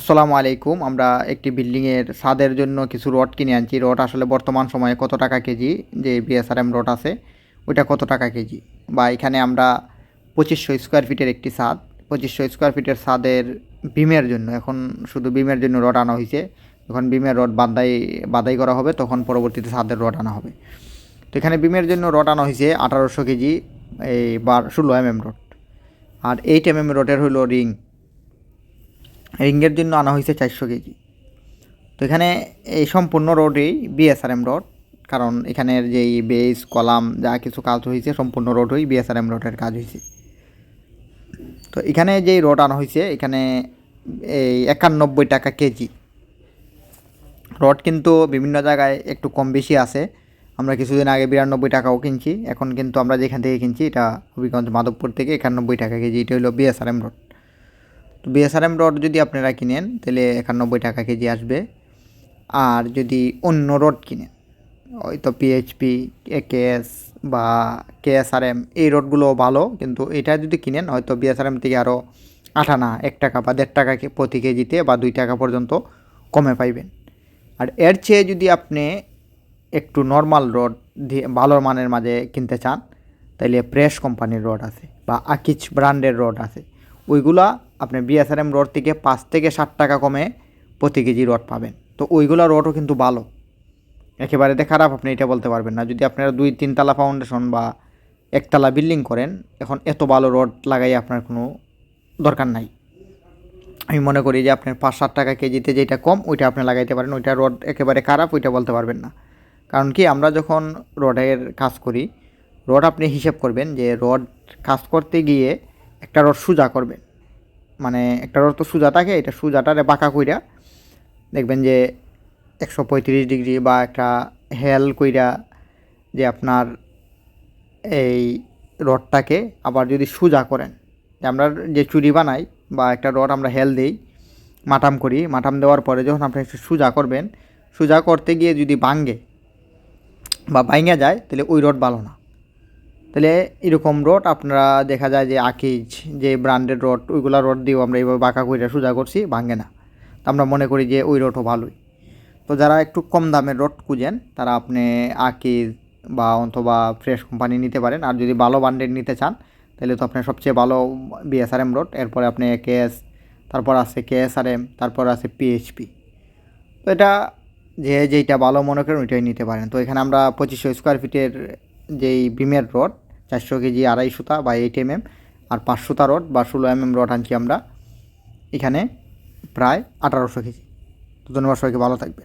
আসসালামু আলাইকুম। আমরা একটি বিল্ডিংয়ের ছাদের জন্য কিছু রড কিনে আনছি। রড আসলে বর্তমান সময়ে কত টাকা কেজি? যে বিএসআরএম রড আছে, ওইটা কত টাকা কেজি? বা এখানে আমরা পঁচিশশো স্কোয়ার ফিটের একটি ছাদ। পঁচিশশো স্কোয়ার ফিটের ছাদের বিমের জন্য, এখন শুধু বিমের জন্য রড আনা হয়েছে। যখন বিমের রড বাদাই বাদাই করা হবে, তখন পরবর্তীতে ছাদের রড আনা হবে। তো এখানে বিমের জন্য রড আনা হয়েছে আঠারোশো কেজি, এই বার ষোলো এম এম রড। আর এইট এম এম রডের হলো রিং। রিংয়ের জন্য আনা হয়েছে চারশো কেজি। তো এখানে এই সম্পূর্ণ রোডেই বিএসআরএম রোড, কারণ এখানের যেই বেস কলাম, যা কিছু কাজ হয়েছে, সম্পূর্ণ রোড রোডই বিএসআরএম রোডের কাজ হয়েছে। তো এখানে যেই রোড আনা হয়েছে, এখানে এই একানব্বই টাকা কেজি। রড কিন্তু বিভিন্ন জায়গায় একটু কম বেশি আছে। আমরা কিছুদিন আগে বিরানব্বই টাকাও কিনছি, এখন কিন্তু আমরা যেখান থেকে কিনছি, এটা হবিগঞ্জ মাধবপুর থেকে একানব্বই টাকা কেজি, এটা হলো বিএসআরএম রোড তো বিএসআরএম রড যদি আপনারা কিনেন, তাহলে একানব্বই টাকা কেজি আসবে। আর যদি অন্য রড কিনেন হয়তো পিএইচপি একেএস বা কেএসআরএম এই রডগুলো ভালো, কিন্তু এটা যদি কিনেন, হয়তো বিএসআরএম থেকে আরও আঠানা এক টাকা বা দেড় টাকা প্রতি কেজিতে বা দুই টাকা পর্যন্ত কমে পাইবেন। আর এর চেয়ে যদি আপনি একটু নর্মাল রড দিয়ে ভালো মানের মাঝে কিনতে চান, তাহলে প্রেস কোম্পানির রড আছে বা আকিচ ব্র্যান্ডের রড আছে। ওইগুলা আপনি বিএসআরএম রড থেকে পাঁচ থেকে ষাট টাকা কমে প্রতি কেজি রড পাবেন। তো ওইগুলো রডও কিন্তু ভালো। একেবারে খারাপ, আপনি এটা বলতে পারবেন না। যদি আপনারা দুই তিনতলা ফাউন্ডেশন বা একতলা বিল্ডিং করেন, এখন এত ভালো রড লাগাই আপনার কোনো দরকার নাই। আমি মনে করি যে আপনার পাঁচ ষাট টাকা কেজিতে যেটা কম, ওইটা আপনি লাগাইতে পারেন। ওইটা রড একেবারে খারাপ, ওইটা বলতে পারবেন না। কারণ কি, আমরা যখন রডের কাজ করি, রড আপনি হিসেব করবেন যে রড কাজ করতে গিয়ে একটা রড সোজা করবেন। মানে তো সোজা থাকে, এটা সোজাটারে বাঁকা কইরা দেখবেন যে একশো পঁয়ত্রিশ ডিগ্রি বা একটা হেল কইরা যে আপনার এই রডটাকে আবার যদি সোজা করেন আমরা যে চুরি বানাই বা একটা রড আমরা হেল দিই মাটাম করি মাটাম দেওয়ার পরে যখন আপনি একটু সোজা করবেন, সোজা করতে গিয়ে যদি ভাঙ্গে বা ভাঙা যায়, তাহলে ওই রড ভালো না। তাহলে এরকম রড আপনারা দেখা যায় যে আকিজ, যে ব্র্যান্ডেড রড, ওইগুলা রড দিয়েও আমরা এইভাবে বাঁকা করে সোজা করছি, ভাঙে না। তো আমরা মনে করি যে ওই রডও ভালোই। তো যারা একটু কম দামের রড খুঁজেন, তারা আপনি আকিজ বা অথবা ফ্রেশ কোম্পানি নিতে পারেন। আর যদি ভালো ব্র্যান্ডের নিতে চান, তাহলে তো আপনার সবচেয়ে ভালো বিএসআরএম রড। এরপরে আপনি কেএস তারপর আছে কেএসআরএম তারপর আছে পিএইচপি তো এটা যে যেইটা ভালো মনে করেন, ওইটাই নিতে পারেন। তো এখানে আমরা পঁচিশশো স্কোয়ার ফিটের যেই বিমের রড চারশো কেজি আড়াই সুতা বা এইট এম এম আর পাঁচ সুতা রড বা ষোলো এম এম রড আনছি আমরা। এখানে প্রায় আঠারোশো কেজি। তো ধন্যবাদ সবাইকে, ভালো থাকবে